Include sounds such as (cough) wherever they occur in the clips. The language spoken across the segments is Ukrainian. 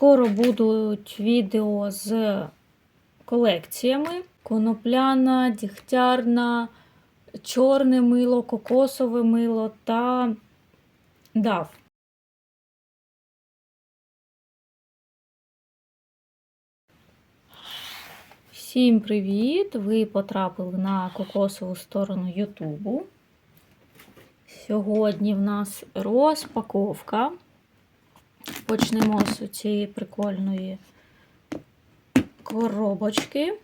Скоро будуть відео з колекціями: конопляна, дігтярна, чорне мило, кокосове мило та дав. Всім привіт! Ви потрапили на кокосову сторону Ютубу. Сьогодні в нас розпаковка. Почнемо з цієї прикольної коробочки.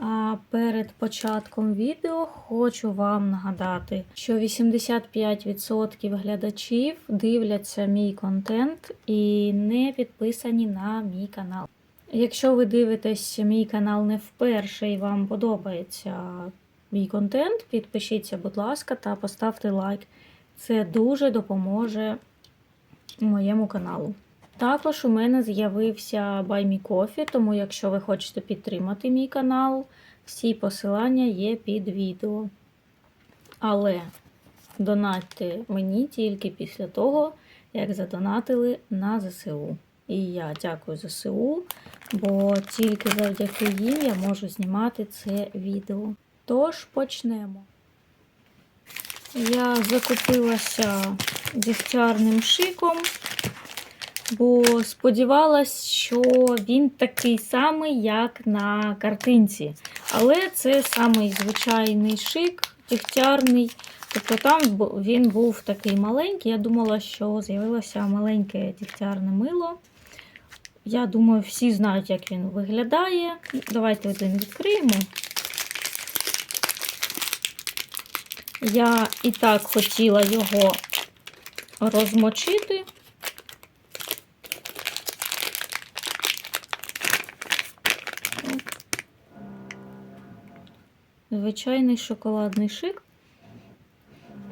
А перед початком відео хочу вам нагадати, що 85% глядачів дивляться мій контент і не підписані на мій канал. Якщо ви дивитесь мій канал не вперше і вам подобається мій контент, підпишіться, будь ласка, та поставте лайк. Це дуже допоможе моєму каналу. Також у мене з'явився BuyMeCoffee, тому якщо ви хочете підтримати мій канал, всі посилання є під відео. Але донатьте мені тільки після того, як задонатили на ЗСУ. І я дякую ЗСУ, бо тільки завдяки їм я можу знімати це відео. Тож почнемо. Я закупилася дігтярним шиком, бо сподівалась, що він такий самий, як на картинці. Але це самий звичайний шик, дігтярний. Тобто там він був такий маленький. Я думала, що з'явилося маленьке дігтярне мило. Я думаю, всі знають, як він виглядає. Давайте один відкриємо. Я і так хотіла його розмочити. Звичайний шоколадний шик,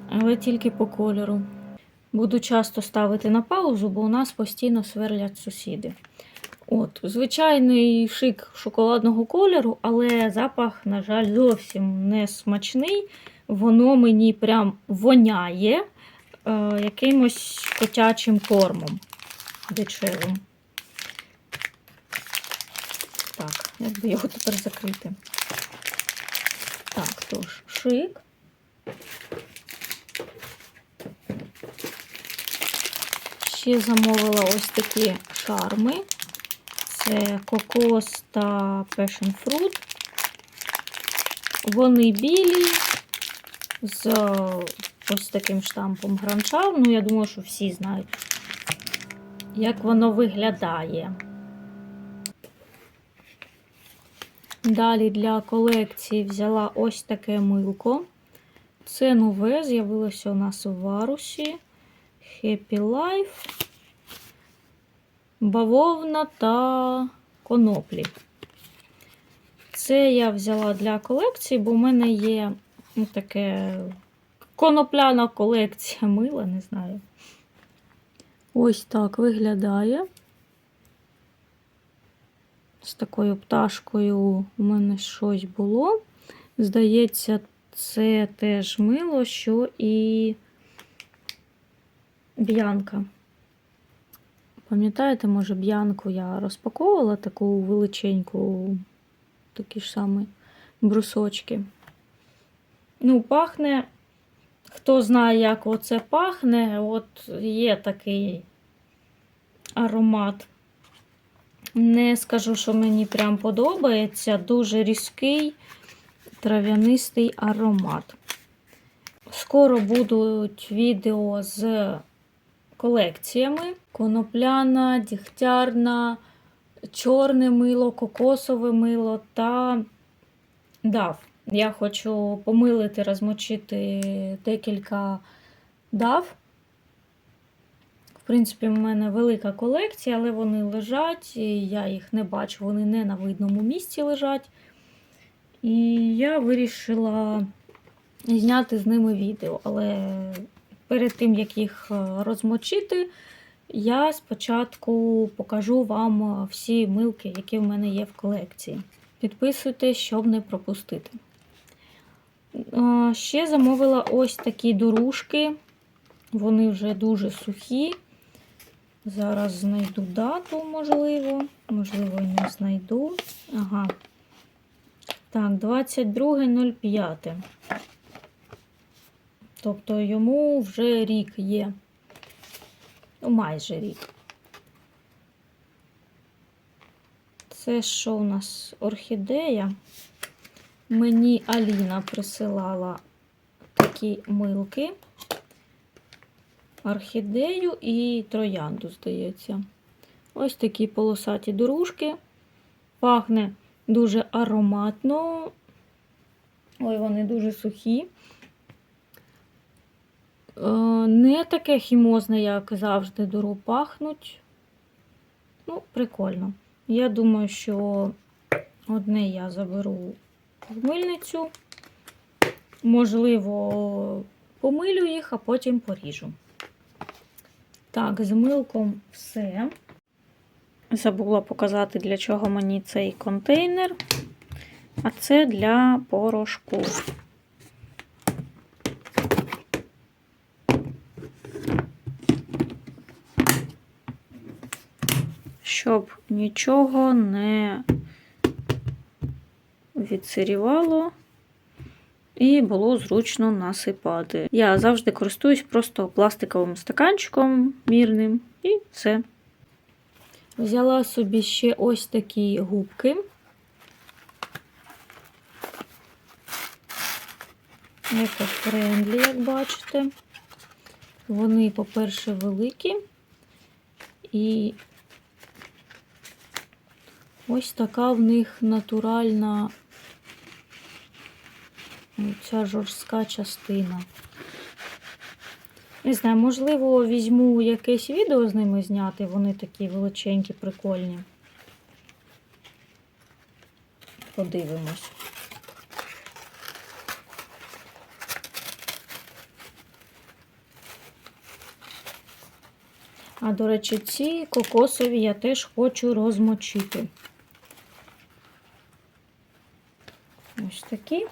але тільки по кольору. Буду часто ставити на паузу, бо у нас постійно сверлять сусіди. От, Звичайний шик шоколадного кольору, але запах, на жаль, зовсім не смачний. Воно мені прям воняє якимось котячим кормом дешевим. Так, як би його тепер закрити? Так, тож, шик. Ще замовила ось такі шарми. Це кокос та passion fruit. Вони білі з ось таким штампом гранчар. Ну, я думаю, що всі знають, як воно виглядає. Далі для колекції взяла ось таке милко. Це нове, з'явилося у нас у варусі. Happy Life, бавовна та коноплі. Це я взяла для колекції, бо в мене є таке конопляна колекція мила, не знаю. Ось так виглядає. З такою пташкою у мене щось було. Здається, це теж мило, що і б'янка. Пам'ятаєте, може, б'янку я розпаковувала таку величеньку, такі ж самі брусочки. Ну, пахне, хто знає, як оце пахне, от є такий аромат. Не скажу, що мені прям подобається. Дуже різкий трав'янистий аромат. Скоро будуть відео з колекціями: конопляна, дігтярна, чорне мило, кокосове мило та дав. Я хочу помилити, розмочити декілька дав. В принципі, в мене велика колекція, але вони лежать, і я їх не бачу, вони не на видному місці лежать. І я вирішила зняти з ними відео. Але перед тим, як їх розмочити, я спочатку покажу вам всі милки, які в мене є в колекції. Підписуйтесь, щоб не пропустити. Ще замовила ось такі дорожки. Вони вже дуже сухі. Зараз знайду дату, можливо. Можливо, не знайду. Ага. Так, 22.05. Тобто йому вже рік є. Ну, майже рік. Це що у нас орхідея? Мені Аліна присилала такі милки. Орхідею і троянду, здається. Ось такі полосаті дорожки. Пахне дуже ароматно. Ой, вони дуже сухі. Е, Не таке хімозне, як завжди, дуру пахнуть. Ну, прикольно. Я думаю, що одне я заберу в мильницю. Можливо, помилю їх, а потім поріжу. Так, з милком все. Забула показати, для чого мені цей контейнер. А це для порошку. Щоб нічого не відсирівало і було зручно насипати. Я завжди користуюсь просто пластиковим стаканчиком мірним і все. Взяла собі ще ось такі губки. Еко-френдлі, як бачите. Вони, по-перше, великі. І ось така в них натуральна ця жорстка частина. Не знаю, можливо, візьму якесь відео з ними зняти, вони такі величенькі, прикольні. Подивимось. А, до речі, ці кокосові я теж хочу розмочити. Ось такі.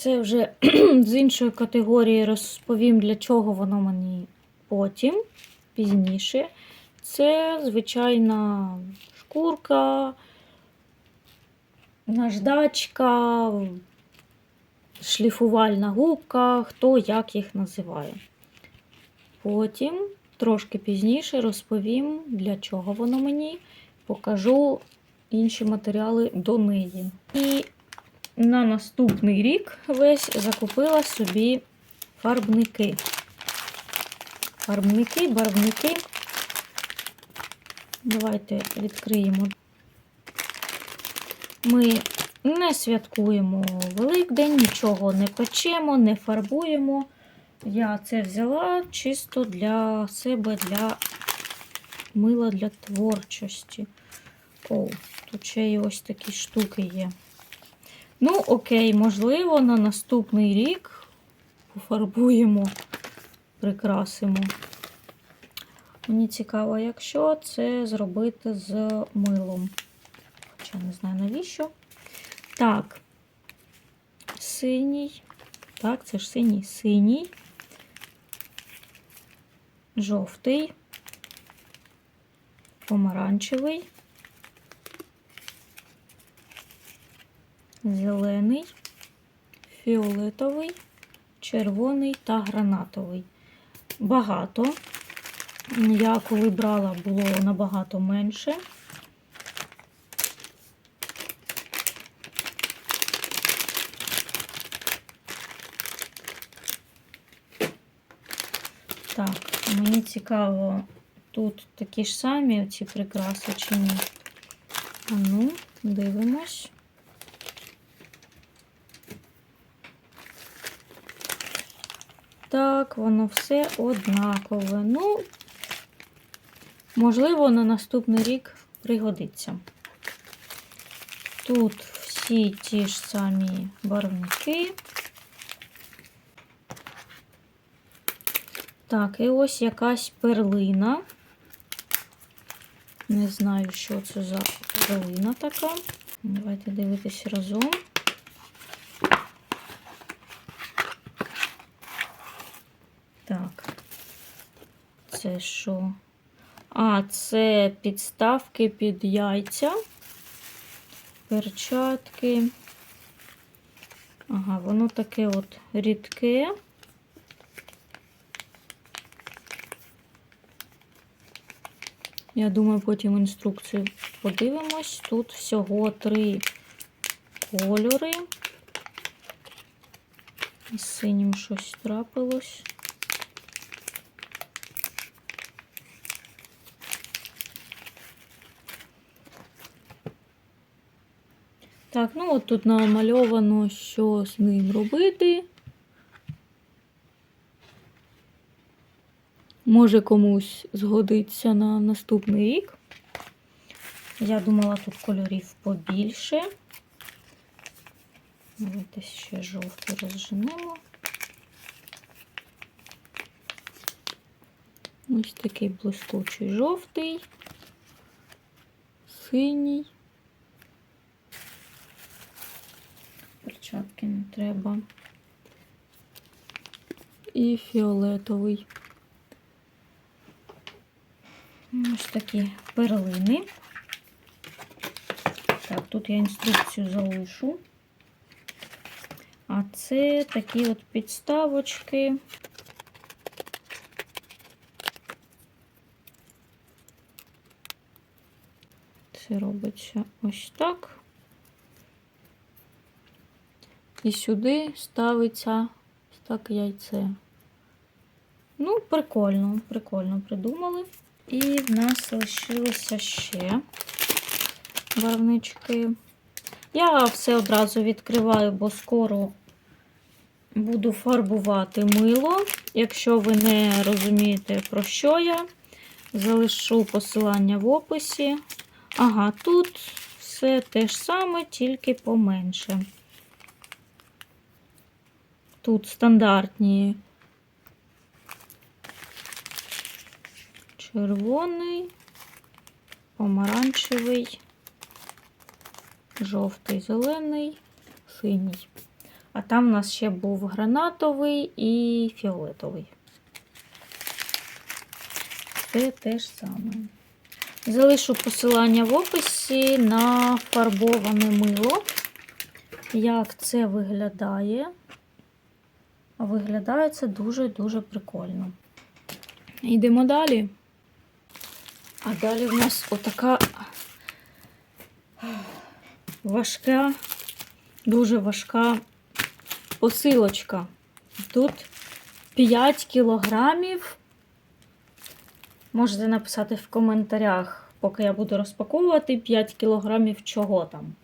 Це вже (clears throat) з іншої категорії розповім, для чого воно мені потім, пізніше. Це звичайна шкурка, наждачка, шліфувальна губка, хто як їх називає. Потім, трошки пізніше, розповім, для чого воно мені, покажу інші матеріали до неї. І на наступний рік весь закупила собі фарбники. Фарбники, барвники. Давайте відкриємо. Ми не святкуємо Великдень, нічого не печемо, не фарбуємо. Я це взяла чисто для себе, для мила для творчості. О, тут ще й ось такі штуки є. Ну, окей, можливо, на наступний рік пофарбуємо, прикрасимо. Мені цікаво, якщо це зробити з милом. Хоча не знаю навіщо. Так, синій. Так, це ж синій, синій, жовтий, помаранчевий. Зелений, фіолетовий, червоний та гранатовий. Багато. Я коли брала, було набагато менше. Так, мені цікаво, тут такі ж самі ці прикраси чи ні. А ну, дивимось. Так, воно все однакове. Ну, можливо, на наступний рік пригодиться. Тут всі ті ж самі барвники. Так, і ось якась перлина. Не знаю, що це за перлина така. Давайте дивитись разом. Так, Це що? А, це підставки під яйця, перчатки. Ага, воно таке от рідке. Я думаю, потім інструкцію подивимось. Тут всього три кольори. З синім щось трапилось. Так, ну от тут намальовано, що з ним робити. Може комусь згодиться на наступний рік. Я думала, тут кольорів побільше. Давайте ще жовтий розженемо. Ось такий блискучий жовтий, синій. Перчатки не треба. І фіолетовий. Ось такі перлини. Так, тут я інструкцію залишу. А це такі от підставочки. Це робиться ось так. І сюди ставиться так яйце. Ну, прикольно, прикольно придумали. І в нас лишилося ще барвнички. Я все одразу відкриваю, бо скоро буду фарбувати мило. Якщо ви не розумієте, про що я, залишу посилання в описі. Ага, тут все те ж саме, тільки поменше. Тут стандартні червоний, помаранчевий, жовтий, зелений, синій. А там у нас ще був гранатовий і фіолетовий. Це те ж саме. Залишу посилання в описі на фарбоване мило. Як це виглядає? Виглядає це дуже-дуже прикольно. Йдемо далі. А далі в нас отака важка, дуже важка посилочка. Тут 5 кілограмів. Можете написати в коментарях, поки я буду розпаковувати 5 кілограмів чого там.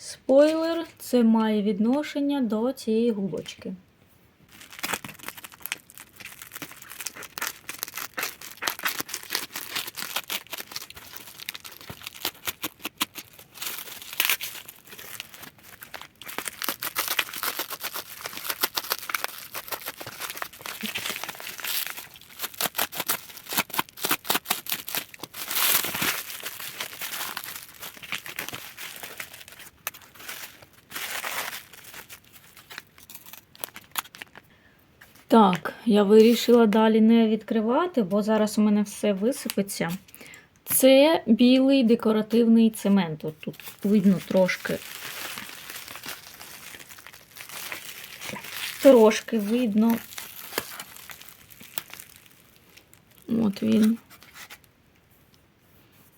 Спойлер, це має відношення до цієї губочки. Так, я вирішила далі не відкривати, бо зараз у мене все висипеться. Це білий декоративний цемент. От тут видно трошки. Трошки видно. От він.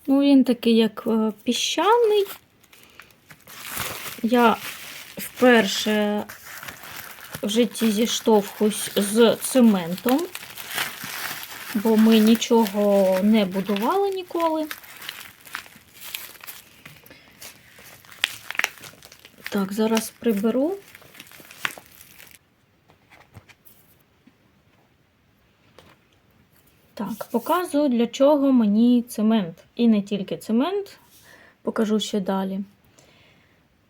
Ну, він такий, як е, піщаний. Я вперше в житті зіштовхуюсь з цементом, бо ми нічого не будували ніколи. Так, зараз приберу. Так, показую, для чого мені цемент. І не тільки цемент, покажу ще далі.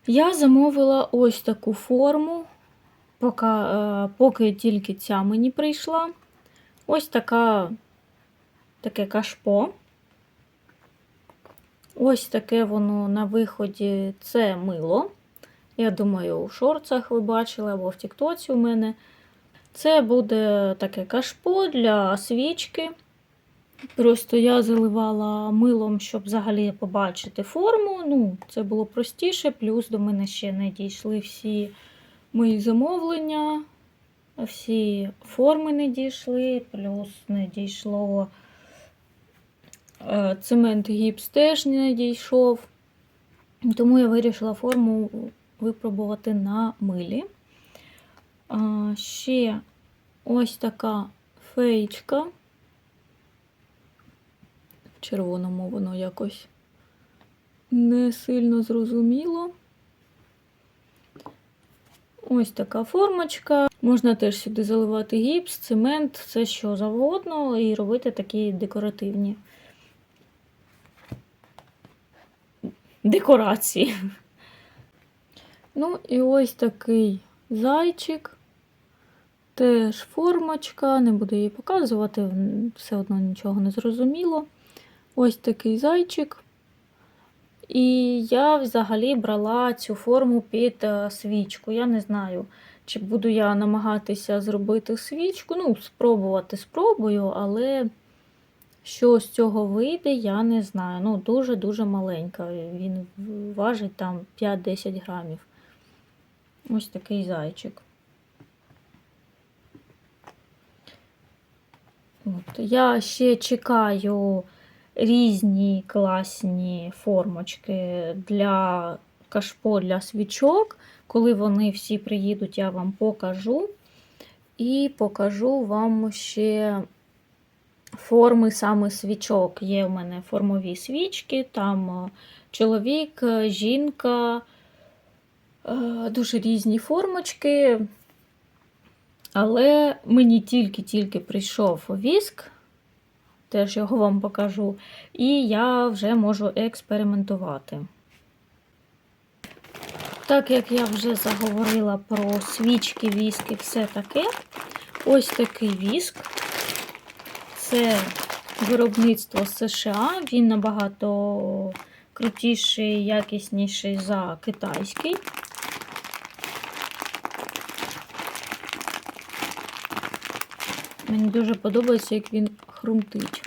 Я замовила ось таку форму поки, е, поки тільки ця мені прийшла. Ось така, таке кашпо. Ось таке воно на виході це мило. Я думаю, у шорцах ви бачили або в Тіктоці у мене. Це буде таке кашпо для свічки. Просто я заливала милом, щоб взагалі побачити форму. Ну, це було простіше, плюс до мене ще не дійшли всі мої замовлення, всі форми не дійшли, плюс не дійшло е, цемент гіпс теж не дійшов. Тому я вирішила форму випробувати на милі. Ще ось така феєчка. В червоному воно якось не сильно зрозуміло. Ось така формочка. Можна теж сюди заливати гіпс, цемент, все що завгодно, і робити такі декоративні декорації. Ну, і ось такий зайчик. Теж формочка, не буду її показувати, все одно нічого не зрозуміло. Ось такий зайчик. І я взагалі брала цю форму під е, свічку. Я не знаю, чи буду я намагатися зробити свічку. Ну, спробувати спробую, але що з цього вийде, я не знаю. Ну, дуже-дуже маленька. Він важить там 5-10 грамів. Ось такий зайчик. От. Я ще чекаю різні класні формочки для кашпо для свічок. Коли вони всі приїдуть, я вам покажу. І покажу вам ще форми саме свічок. Є в мене формові свічки, там е, чоловік, е, жінка, е, дуже різні формочки. Але мені тільки-тільки прийшов віск, теж його вам покажу, і я вже можу експериментувати. Так як я вже заговорила про свічки, віск все таке, ось такий віск. Це виробництво США, він набагато крутіший, якісніший за китайський. Мені дуже подобається, як він хрумтить.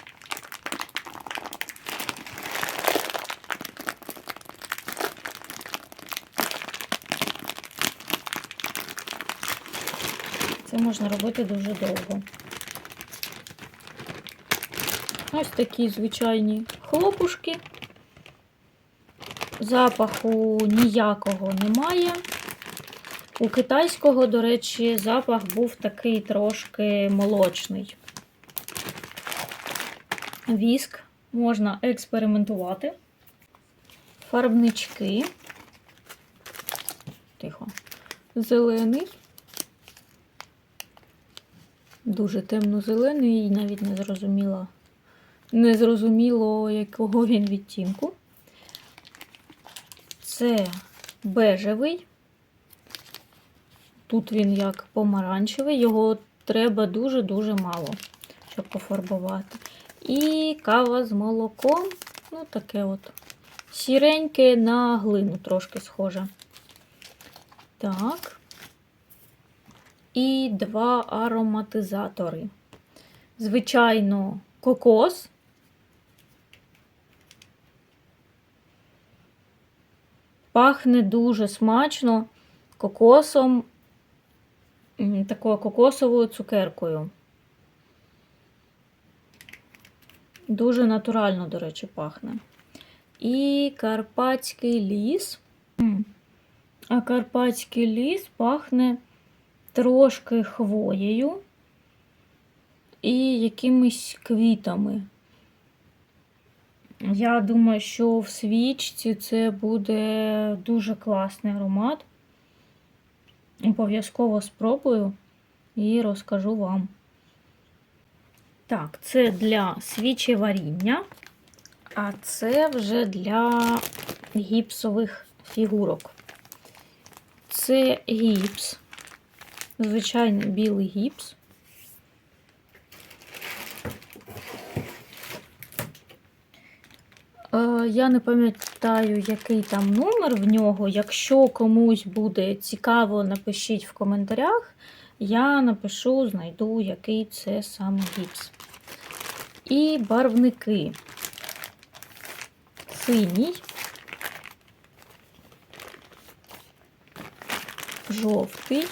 Це можна робити дуже довго. Ось такі звичайні хлопушки. Запаху ніякого немає. У китайського, до речі, запах був такий трошки молочний. Віск можна експериментувати. Фарбнички. Тихо. Зелений. Дуже темно-зелений і навіть не зрозуміла. Не зрозуміло, якого він відтінку. Це бежевий. Тут він як помаранчевий, його треба дуже-дуже мало, щоб пофарбувати. І кава з молоком, ну таке от сіреньке на глину трошки схоже. Так. І два ароматизатори. Звичайно, кокос. Пахне дуже смачно кокосом такою кокосовою цукеркою. Дуже натурально, до речі, пахне. І карпатський ліс. А карпатський ліс пахне трошки хвоєю і якимись квітами. Я думаю, що в свічці це буде дуже класний аромат. Обов'язково спробую і розкажу вам. Так, це для свічеваріння, а це вже для гіпсових фігурок. Це гіпс, звичайний білий гіпс. Я не пам'ятаю, який там номер в нього. Якщо комусь буде цікаво, напишіть в коментарях. я напишу, знайду, який це саме гіпс. І барвники. Синій, жовтий,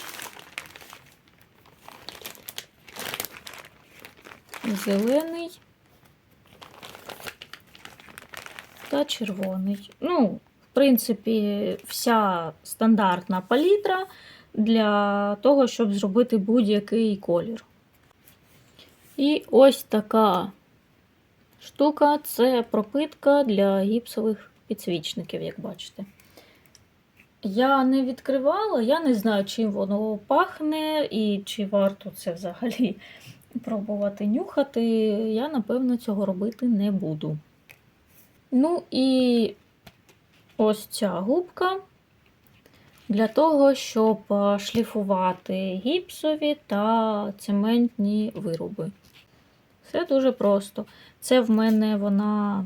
зелений та червоний. Ну, в принципі, вся стандартна палітра для того, щоб зробити будь-який колір. І ось така штука це пропитка для гіпсових підсвічників, як бачите. Я не відкривала, я не знаю, чим воно пахне і чи варто це взагалі (laughs) пробувати нюхати. Я, напевно, цього робити не буду. Ну і ось ця губка для того, щоб шліфувати гіпсові та цементні вироби. Все дуже просто. Це в мене вона.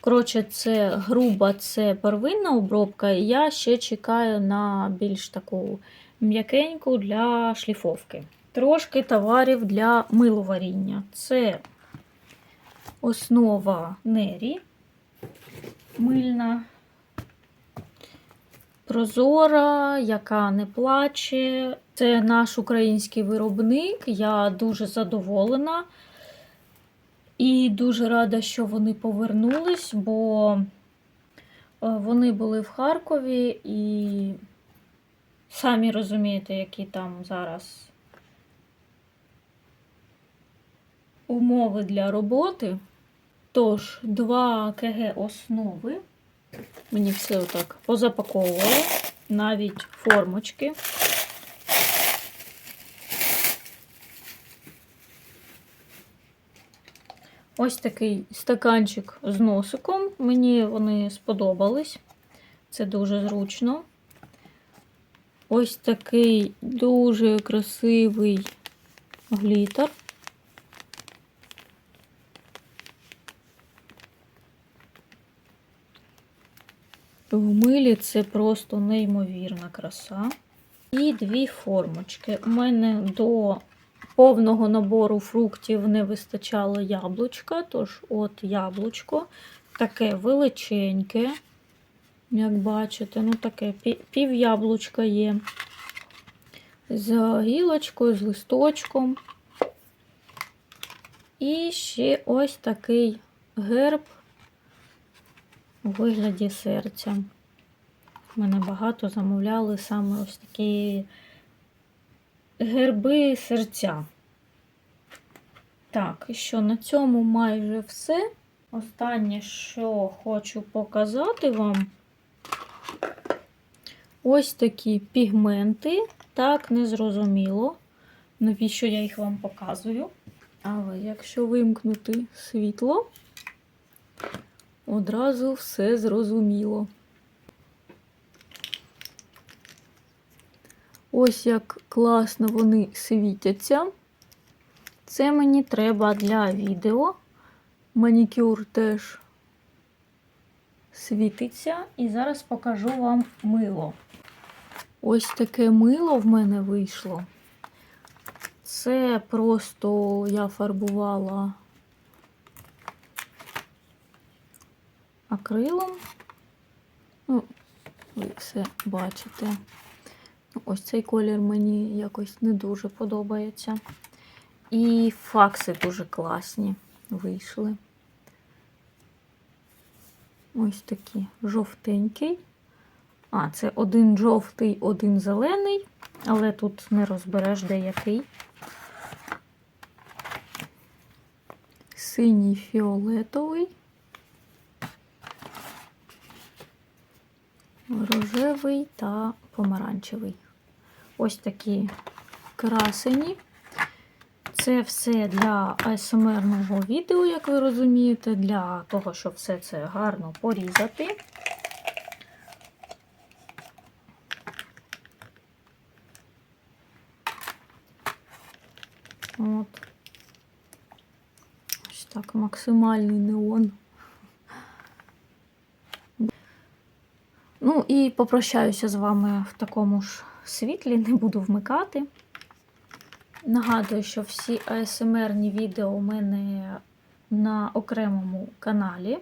Коротше, це груба, це первинна обробка, і я ще чекаю на більш таку м'якеньку для шліфовки. Трошки товарів для миловаріння. Це основа нері мильна, прозора, яка не плаче. Це наш український виробник. Я дуже задоволена. І дуже рада, що вони повернулись, бо е, вони були в Харкові і самі розумієте, які там зараз умови для роботи. Тож, 2 КГ основи. Мені все отак позапаковували, навіть формочки. Ось такий стаканчик з носиком. Мені вони сподобались. Це дуже зручно. Ось такий дуже красивий глітер. В милі це просто неймовірна краса. І дві формочки. У мене до повного набору фруктів не вистачало яблучка, тож от яблучко таке величеньке, як бачите, ну таке пів яблучка є. З гілочкою, з листочком. І ще ось такий герб у вигляді серця. Мене багато замовляли саме ось такі герби серця. Так, і що на цьому майже все. Останнє, що хочу показати вам, ось такі пігменти. Так, незрозуміло, навіщо я їх вам показую. Але якщо вимкнути світло, одразу все зрозуміло. Ось як класно вони світяться. Це мені треба для відео. Манікюр теж світиться. І зараз покажу вам мило. Ось таке мило в мене вийшло. Це просто я фарбувала акрилом. Ну, ви все бачите. Ось цей колір мені якось не дуже подобається. І факси дуже класні вийшли. Ось такі жовтенький. А, це один жовтий, один зелений, але тут не розбереш деякий. Синій фіолетовий. Рожевий та помаранчевий. Ось такі красені. Це все для АСМРного відео, як ви розумієте, для того, щоб все це гарно порізати. От. Ось так, максимальний неон. Ну і попрощаюся з вами в такому ж світлі, не буду вмикати. Нагадую, що всі ASMR-ні відео у мене на окремому каналі.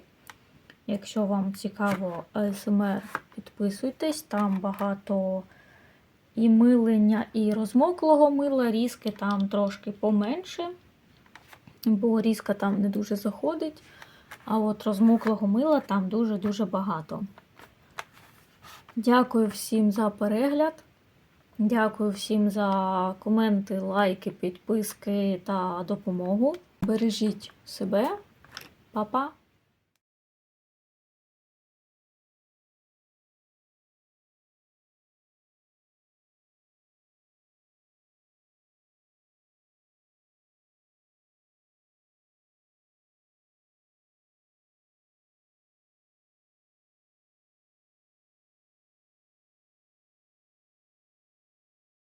Якщо вам цікаво ASMR, підписуйтесь, там багато і милення, і розмоклого мила, різки там трошки поменше, бо різка там не дуже заходить. А от розмоклого мила там дуже-дуже багато. Дякую всім за перегляд. Дякую всім за коменти, лайки, підписки та допомогу. Бережіть себе, Па-па!